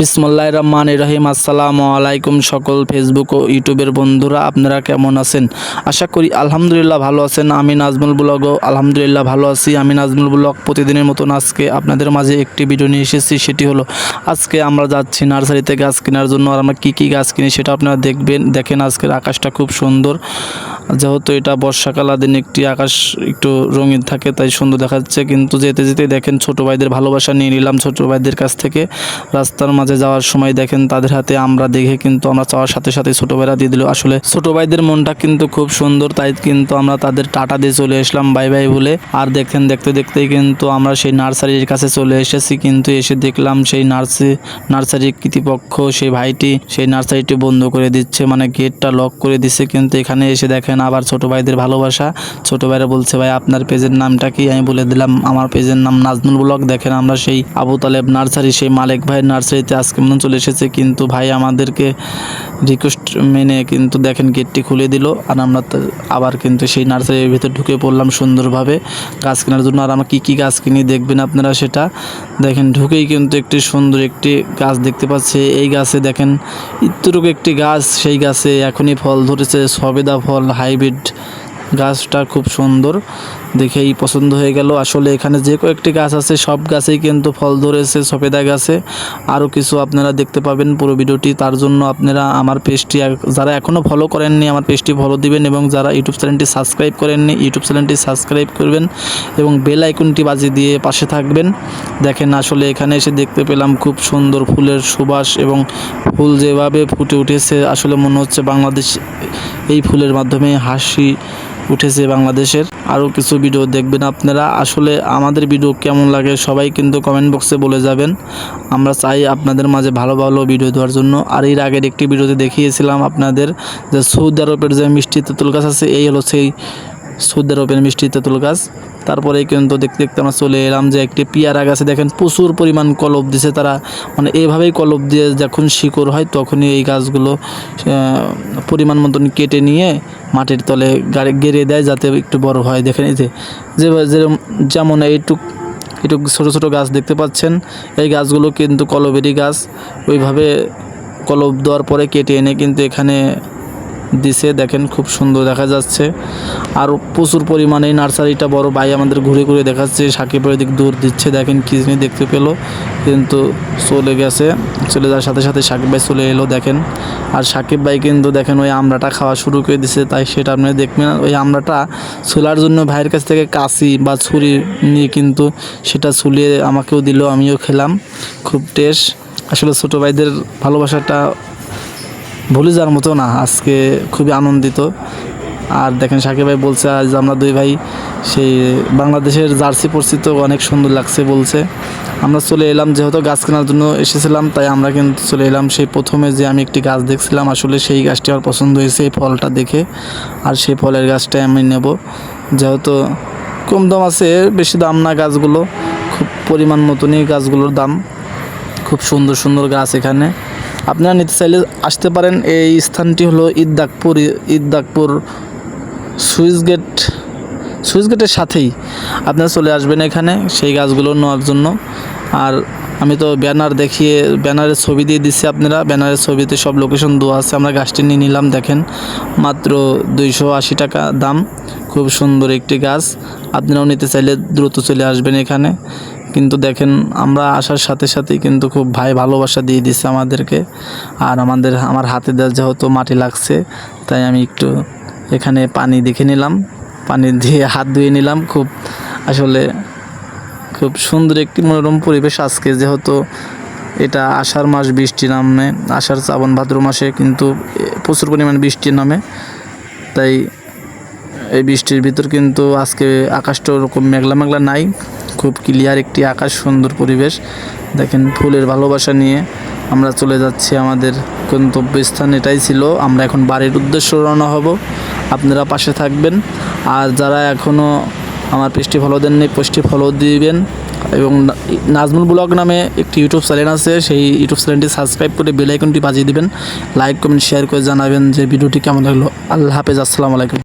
বিসমুল্লাহ রহমান রহিম। আসসালামু আলাইকুম সকল ফেসবুক ও ইউটিউবের বন্ধুরা, আপনারা কেমন আছেন? আশা করি আলহামদুলিল্লাহ ভালো আছেন। আমি নাজমুল ব্লগও আলহামদুলিল্লাহ ভালো আছি। আমি নাজমুল ব্লগ প্রতিদিনের মতন আজকে আপনাদের মাঝে একটি ভিডিও নিয়ে এসেছি, সেটি হলো আজকে আমরা যাচ্ছি নার্সারিতে গাছ কেনার জন্য। আর আমরা কী কী গাছ কিনি সেটা আপনারা দেখবেন। দেখেন আজকের আকাশটা খুব সুন্দর। যেহেতু এটা বর্ষাকাল দিন একটি আকাশ, একটু রঙিন থাকে, তাই সুন্দর দেখাচ্ছে কিন্তু যেতে যেতে দেখেন ছোটো ভাইদের ভালোবাসা নিয়ে নিলাম ছোটো ভাইদের কাছ থেকে। রাস্তার মাঝে যাওয়ার সময় দেখেন তাদের হাতে আমরা দেখে কিন্তু আমরা চাওয়ার সাথে সাথে ছোটো ভাইরা দিয়ে দিল। আসলে ছোটো ভাইদের মনটা কিন্তু খুব সুন্দর, তাই কিন্তু আমরা তাদের টাটা দিয়ে চলে এসলাম বাই বাই বলে। আর দেখেন, দেখতে দেখতেই কিন্তু আমরা সেই নার্সারির কাছে চলে এসেছি। কিন্তু এসে দেখলাম সেই নার্সি, নার্সারি কর্তৃপক্ষ সেই ভাইটি সেই নার্সারিটি বন্ধ করে দিচ্ছে মানে গেটটা লক করে দিচ্ছে কিন্তু এখানে এসে দেখেন আবার ছোট ভাইদের ভালোবাসা। ছোট ভাইরা বলছে, ভাই, আপনার পেজের নামটা কি? আমি বলে দিলাম, আমার পেজের নাম নাজমুল ব্লগ। দেখেন, আমরা সেই আবু তালেব নার্সারি, সেই মালিক ভাইয়ের নার্সারিতে আজকে মনে চলে এসেছে। কিন্তু ভাই, আমাদেরকে রিকোয়েস্ট মেনে কিন্তু দেখেন গেটটি খুলে দিল আর আমরা আবার কিন্তু সেই নার্সারির ভিতরে ঢুকে পড়লাম সুন্দরভাবে গাছ কেনার জন্য। আর আমার কী কী গাছ কিনি দেখবেন আপনারা সেটা। দেখেন ঢুকেই কিন্তু একটি সুন্দর একটি গাছ দেখতে পাচ্ছি। এই গাছে দেখেন ইত্তরুক একটি গাছ, সেই গাছে এখনই ফল ধরেছে, সবেদা ফল হাইব্রিড গাছটা খুব সুন্দর, দেখেই পছন্দ হয়ে গেল। আসলে এখানে যে কয়েকটি গাছ আছে, সব গাছেই কিন্তু ফল ধরেছে, সফেদা গাছে। আরও কিছু আপনারা দেখতে পাবেন পুরো ভিডিওটি। তার জন্য আপনারা আমার পেজটি যারা এখনও ফলো করেননি, আমার পেজটি ফলো দিবেন এবং যারা ইউটিউব চ্যানেলটি সাবস্ক্রাইব করেননি, ইউটিউব চ্যানেলটি সাবস্ক্রাইব করবেন এবং বেল আইকনটি বাজিয়ে দিয়ে পাশে থাকবেন। দেখেন আসলে এখানে এসে দেখতে পেলাম খুব সুন্দর ফুলের সুবাস এবং ফুল যেভাবে ফুটে উঠেছে, আসলে মনে হচ্ছে বাংলাদেশ এই ফুলের মাধ্যমে হাসি উঠেছে বাংলাদেশের। আরও কিছু ভিডিও দেখবেন আপনারা। আসলে আমাদের ভিডিও কেমন লাগে সবাই কিন্তু কমেন্ট বক্সে বলে যাবেন। আমরা চাই আপনাদের মাঝে ভালো ভালো ভিডিও দেওয়ার জন্য। আর এর আগের একটি ভিডিওতে দেখিয়েছিলাম আপনাদের যে সৌদি আরবের যে মিষ্টি তেঁতুল গাছ আছে, এই হলো সেই সৌদি আরবের মিষ্টি তেঁতুল গাছ। তারপরে কিন্তু দেখতে দেখতে আমরা চলে এলাম যে একটি পিয়ারা গাছে। দেখেন প্রচুর পরিমাণ কলব দিছে তারা। মানে এইভাবেই কলব দিয়ে যখন শিকড় হয় তখনই এই গাছগুলো পরিমাণ মতন কেটে নিয়ে মাটির তলে গাড়ি গেড়ে দেয় যাতে একটু বড় হয়। দেখেন এই যে যেমন এইটুক একটু ছোটো ছোটো গাছ দেখতে পাচ্ছেন, এই গাছগুলো কিন্তু কলবেরই গাছ। ওইভাবে কলব দেওয়ার পরে কেটে এনে কিন্তু এখানে দিছে, দেখেন খুব সুন্দর দেখা যাচ্ছে। আর প্রচুর পরিমাণে এই নার্সারিটা বড় ভাই আমাদের ঘুরে ঘুরে দেখাচ্ছে সাকিবের দিক দূর দিচ্ছে, দেখেন কি জিনিস দেখতে পেল। কিন্তু চলে গেছে, চলে যাওয়ার সাথে সাথে সাকিব ভাই চলে এলো, দেখেন। আর সাকিব ভাই কিন্তু দেখেন ওই আমড়াটা খাওয়া শুরু করে দিছে, তাই সেটা আপনি দেখবেন ওই আমড়াটা ছোলার জন্য ভাইয়ের কাছ থেকে কাশি বা ছুরি নিয়ে কিন্তু সেটা ছুলিয়ে আমাকেও দিল, আমিও খেলাম। খুব টেস্ট আসলে ছোটো ভাইদের ভালোবাসাটা ভুলে যাওয়ার মতো না, আজকে খুবই আনন্দিত। আর দেখেন সাকিব ভাই বলছে, আজ আমরা দুই ভাই সেই বাংলাদেশের জার্সি পরছি তো অনেক সুন্দর লাগছে বলছে। আমরা চলে এলাম, যেহেতু গাছ কেনার জন্য এসেছিলাম, তাই আমরা কিন্তু চলে এলাম সেই প্রথমে যে আমি একটি গাছ দেখছিলাম। আসলে সেই গাছটি আমার পছন্দ হয়েছে এই ফলটা দেখে, আর সেই ফলের গাছটাই আমি নেব। যেহেতু কম দাম আছে, বেশি দাম না গাছগুলো, খুব পরিমাণ মতনই গাছগুলোর দাম। খুব সুন্দর সুন্দর গাছ এখানে। আপনারা নিতে চাইলে আসতে পারেন। এই স্থানটি হলো Iddakpur Iddakpur switch gate switch গেটের সাথেই আপনারা চলে আসবেন এখানে সেই গাছগুলো নেওয়ার জন্য। আর আমি তো ব্যানার দেখিয়ে, ব্যানারের ছবি দিয়ে দিচ্ছি আপনারা। ব্যানারের ছবিতে সব লোকেশন দেওয়া আছে। আমরা গাছটি নিয়ে নিলাম, দেখেন। মাত্র দুইশো আশি টাকা দাম। খুব সুন্দর একটি গাছ। আপনারাও নিতে চাইলে দ্রুত চলে আসবেন এখানে। কিন্তু দেখেন, আমরা আসার সাথে সাথেই কিন্তু খুব ভাই ভালোবাসা দিয়ে দিচ্ছে আমাদেরকে। আর আমাদের, আমার হাতে দেওয়া যেহেতু মাটি লাগছে, তাই আমি একটু এখানে পানি দেখে নিলাম। পানি দিয়ে হাত ধুয়ে নিলাম। খুব আসলে খুব সুন্দর একটি মনোরম পরিবেশ আজকে। যেহেতু এটা আষাঢ় মাস বৃষ্টি নামে, আষাঢ় শ্রাবণ ভাদ্র মাসে কিন্তু প্রচুর পরিমাণে বৃষ্টি নামে। তাই এই বৃষ্টির ভিতর কিন্তু আজকে আকাশটা ওরকম মেঘলা মেঘলা নাই। খুব ক্লিয়ার একটি আকাশ, সুন্দর পরিবেশ। দেখেন, ফুলের ভালোবাসা নিয়ে আমরা চলে যাচ্ছি আমাদের গন্তব্যস্থান, এটাই ছিল। আমরা এখন বাড়ির উদ্দেশ্য রওনা হব। আপনারা পাশে থাকবেন। আর যারা এখনও আমার পেজটি ফলো দেননি, পেজটি ফলো দিবেন। এবং নাজমুল ব্লগ নামে একটি ইউটিউব চ্যানেল আছে, সেই ইউটিউব চ্যানেলটি সাবস্ক্রাইব করে বেল আইকনটি বাজিয়ে দিবেন। লাইক কমেন্ট শেয়ার করে জানাবেন যে ভিডিওটি কেমন লাগল। আল্লাহ হাফেজ, আসসালামু আলাইকুম।